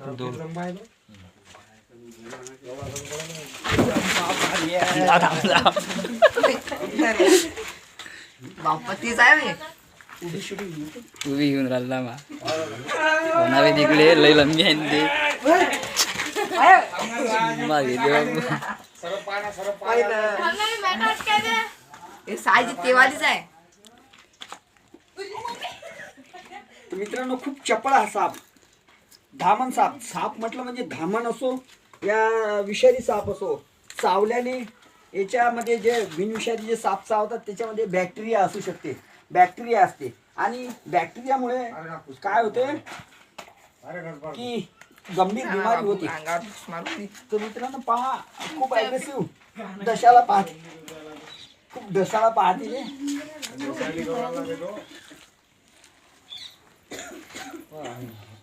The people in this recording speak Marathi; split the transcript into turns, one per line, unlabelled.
दोन.
बाप्पा तीच आहे मी
उभी घेऊन राहिला मा. कोणावे तिकडे? लय लंबी आहे ते. मागे देवा
हे तेवालीच आहे
तर मित्रांनो खूप चपळ हा साप. धामण साप. साप म्हटलं म्हणजे धामण असो या विषारी साप असो चावल्याने याच्यामध्ये जे बिनविषारी जे साप चावतात त्याच्यामध्ये बॅक्टेरिया असू शकते. बॅक्टेरिया असते. आणि बॅक्टेरियामुळे काय होते? की गंभीर बिमारी होते. तर मित्रांनो पहा खूप अग्रेसिव्ह दशाला पाहते खूप दशाला पाहते हे.